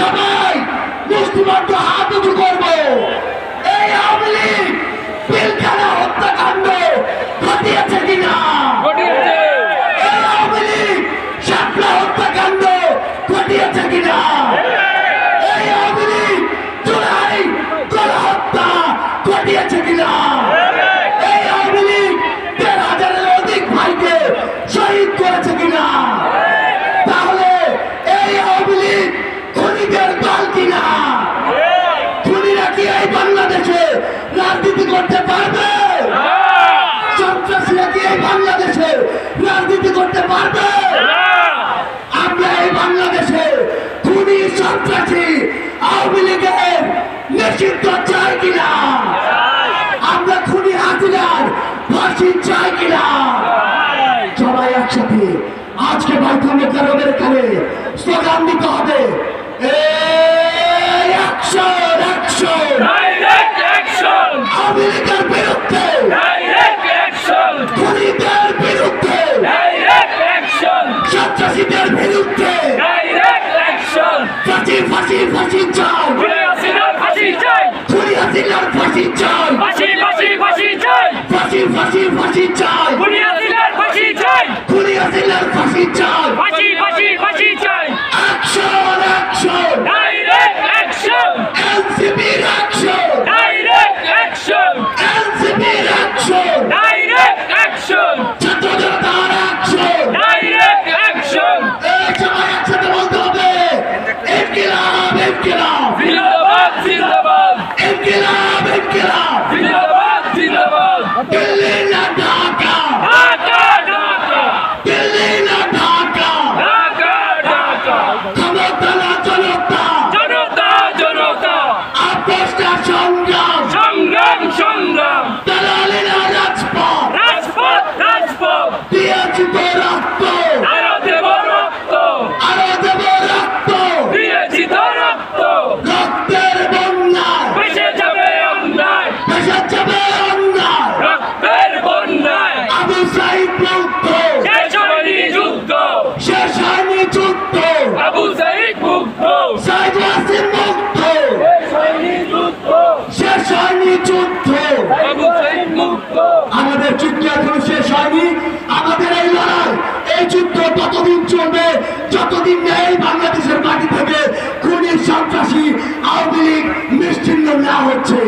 সবাই মুষ্টিবদ্ধ হাত উঁচু করব রাজনীতি করতে পারবে? আমরা এই বাংলাদেশে খুনি, সন্ত্রাসী, আওয়ামী লীগের নিষিদ্ধ চাই কিনা? আমরা খুনি হাসিনার ফাঁসি চাই কিনা? সবাই একসাথে আজকে মাধ্যমে কারণের এখানে স্লোগান দিতে হবে। এই অ্যাকশন সন্ত্রাসীদের বিরুদ্ধে ফাঁসি ফাঁসি ফাঁসি আসিনার ফাঁসি চাই! খুনি হাসিনার ফাঁসি চাই। ফাঁসি ফাঁসি ফাঁসি চাই! ফাঁসি ফাঁসি ফাঁসি চাই। খুনি হাসিনার ফাঁসি চাই! ফাঁসি ফাঁসি ফাঁসি চাই! জনতা জনতা। জনতা সংগ্রাম সংগ্রাম। আমাদের চুক্তি এখনও শেষ হয়নি। আমাদের এই লড়াই, এই যুদ্ধ ততদিন চলবে, যতদিন নেই, বাংলাদেশের মাটি থেকে খুনি সন্ত্রাসী আওয়ামী লীগ নিশ্চিন্ন না হচ্ছে।